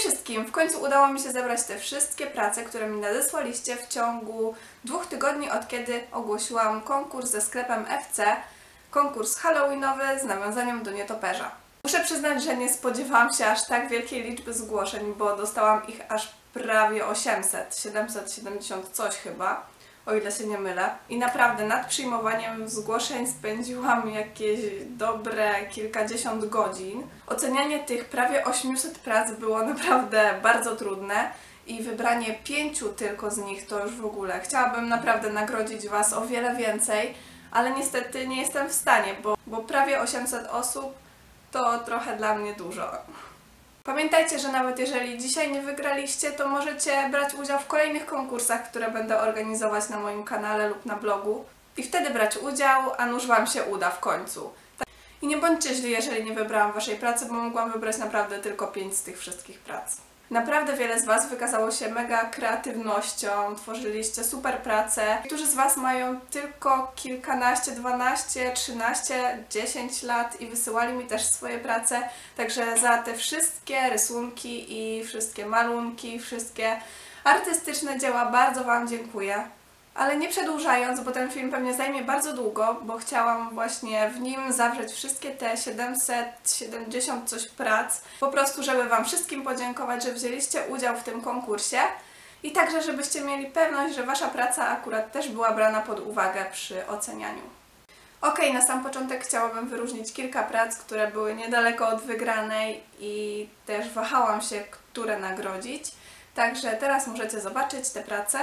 wszystkim, w końcu udało mi się zebrać te wszystkie prace, które mi nadesłaliście w ciągu dwóch tygodni od kiedy ogłosiłam konkurs ze sklepem FC, konkurs halloweenowy z nawiązaniem do nietoperza. Muszę przyznać, że nie spodziewałam się aż tak wielkiej liczby zgłoszeń, bo dostałam ich aż prawie 800, 770 coś chyba, o ile się nie mylę. I naprawdę nad przyjmowaniem zgłoszeń spędziłam jakieś dobre kilkadziesiąt godzin. Ocenianie tych prawie 800 prac było naprawdę bardzo trudne i wybranie pięciu tylko z nich to już w ogóle. Chciałabym naprawdę nagrodzić Was o wiele więcej, ale niestety nie jestem w stanie, bo, bo prawie 800 osób to trochę dla mnie dużo. Pamiętajcie, że nawet jeżeli dzisiaj nie wygraliście, to możecie brać udział w kolejnych konkursach, które będę organizować na moim kanale lub na blogu. I wtedy brać udział, a nuż Wam się uda w końcu. I nie bądźcie źli, jeżeli nie wybrałam Waszej pracy, bo mogłam wybrać naprawdę tylko 5 z tych wszystkich prac. Naprawdę wiele z Was wykazało się mega kreatywnością, tworzyliście super prace. Niektórzy z Was mają tylko kilkanaście, dwanaście, trzynaście, dziesięć lat i wysyłali mi też swoje prace. Także za te wszystkie rysunki i wszystkie malunki, wszystkie artystyczne dzieła bardzo Wam dziękuję. Ale nie przedłużając, bo ten film pewnie zajmie bardzo długo, bo chciałam właśnie w nim zawrzeć wszystkie te 770 coś prac, po prostu żeby Wam wszystkim podziękować, że wzięliście udział w tym konkursie i także żebyście mieli pewność, że Wasza praca akurat też była brana pod uwagę przy ocenianiu. Ok, na sam początek chciałabym wyróżnić kilka prac, które były niedaleko od wygranej i też wahałam się, które nagrodzić. Także teraz możecie zobaczyć te prace.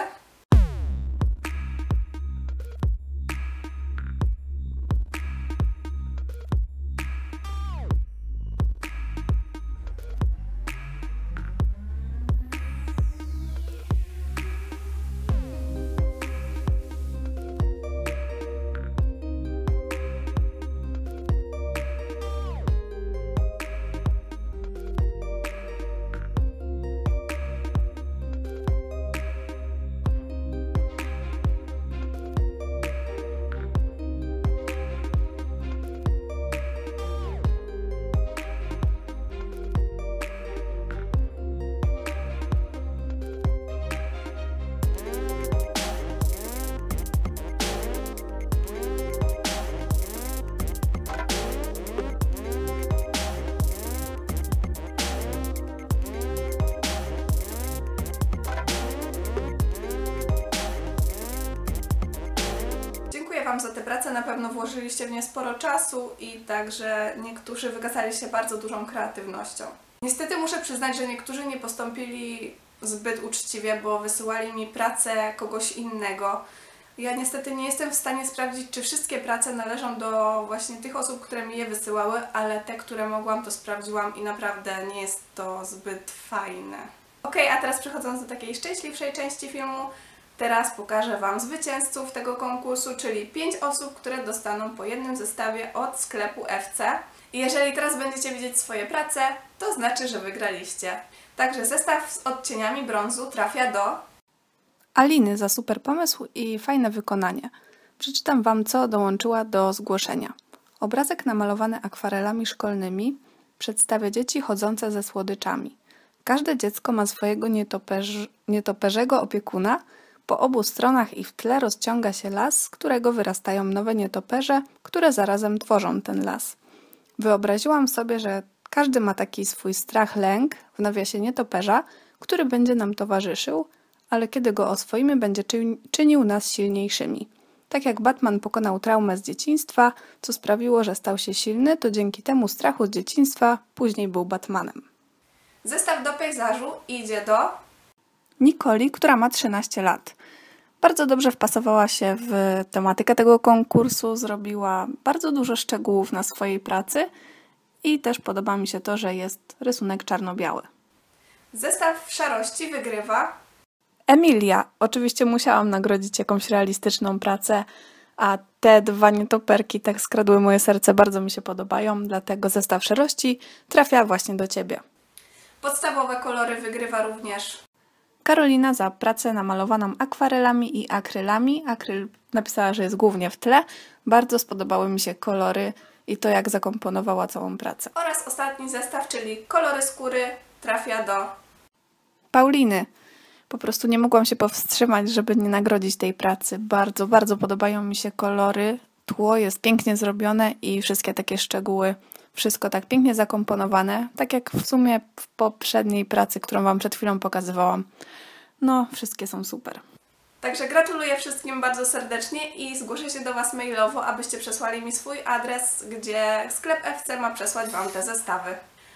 Wam za tę pracę, na pewno włożyliście w nie sporo czasu i także niektórzy wykazali się bardzo dużą kreatywnością. Niestety muszę przyznać, że niektórzy nie postąpili zbyt uczciwie, bo wysyłali mi pracę kogoś innego. Ja niestety nie jestem w stanie sprawdzić, czy wszystkie prace należą do właśnie tych osób, które mi je wysyłały, ale te, które mogłam, to sprawdziłam i naprawdę nie jest to zbyt fajne. Ok, a teraz przechodząc do takiej szczęśliwszej części filmu, Teraz pokażę Wam zwycięzców tego konkursu, czyli 5 osób, które dostaną po jednym zestawie od sklepu FC. Jeżeli teraz będziecie widzieć swoje prace, to znaczy, że wygraliście. Także zestaw z odcieniami brązu trafia do Aliny za super pomysł i fajne wykonanie. Przeczytam Wam, co dołączyła do zgłoszenia. Obrazek namalowany akwarelami szkolnymi przedstawia dzieci chodzące ze słodyczami. Każde dziecko ma swojego nietoperz... nietoperzego opiekuna, po obu stronach i w tle rozciąga się las, z którego wyrastają nowe nietoperze, które zarazem tworzą ten las. Wyobraziłam sobie, że każdy ma taki swój strach, lęk, w nawiasie nietoperza, który będzie nam towarzyszył, ale kiedy go oswoimy, będzie czynił nas silniejszymi. Tak jak Batman pokonał traumę z dzieciństwa, co sprawiło, że stał się silny, to dzięki temu strachu z dzieciństwa później był Batmanem. Zestaw do pejzażu idzie do Nikoli, która ma 13 lat. Bardzo dobrze wpasowała się w tematykę tego konkursu, zrobiła bardzo dużo szczegółów na swojej pracy i też podoba mi się to, że jest rysunek czarno-biały. Zestaw w szarości wygrywa Emilia. Oczywiście musiałam nagrodzić jakąś realistyczną pracę, a te dwa nietoperki tak skradły moje serce, bardzo mi się podobają, dlatego zestaw szarości trafia właśnie do Ciebie. Podstawowe kolory wygrywa również Karolina za pracę namalowaną akwarelami i akrylami. Akryl napisała, że jest głównie w tle. Bardzo spodobały mi się kolory i to, jak zakomponowała całą pracę. Oraz ostatni zestaw, czyli kolory skóry, trafia do Pauliny. Po prostu nie mogłam się powstrzymać, żeby nie nagrodzić tej pracy. Bardzo, bardzo podobają mi się kolory. Tło jest pięknie zrobione i wszystkie takie szczegóły. Wszystko tak pięknie zakomponowane, tak jak w sumie w poprzedniej pracy, którą Wam przed chwilą pokazywałam. No, wszystkie są super. Także gratuluję wszystkim bardzo serdecznie i zgłoszę się do Was mailowo, abyście przesłali mi swój adres, gdzie sklep FC ma przesłać Wam te zestawy.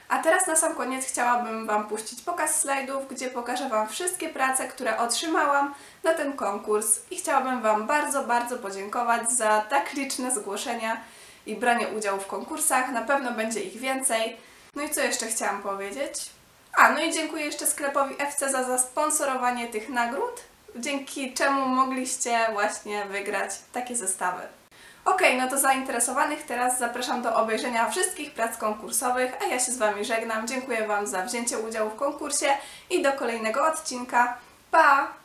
A teraz na sam koniec chciałabym Wam puścić pokaz slajdów, gdzie pokażę Wam wszystkie prace, które otrzymałam na ten konkurs i chciałabym Wam bardzo, bardzo podziękować za tak liczne zgłoszenia i branie udziału w konkursach. Na pewno będzie ich więcej. No i co jeszcze chciałam powiedzieć? A, no i dziękuję jeszcze sklepowi FC za zasponsorowanie tych nagród, dzięki czemu mogliście właśnie wygrać takie zestawy. Ok, no to zainteresowanych teraz zapraszam do obejrzenia wszystkich prac konkursowych, a ja się z Wami żegnam. Dziękuję Wam za wzięcie udziału w konkursie i do kolejnego odcinka. Pa!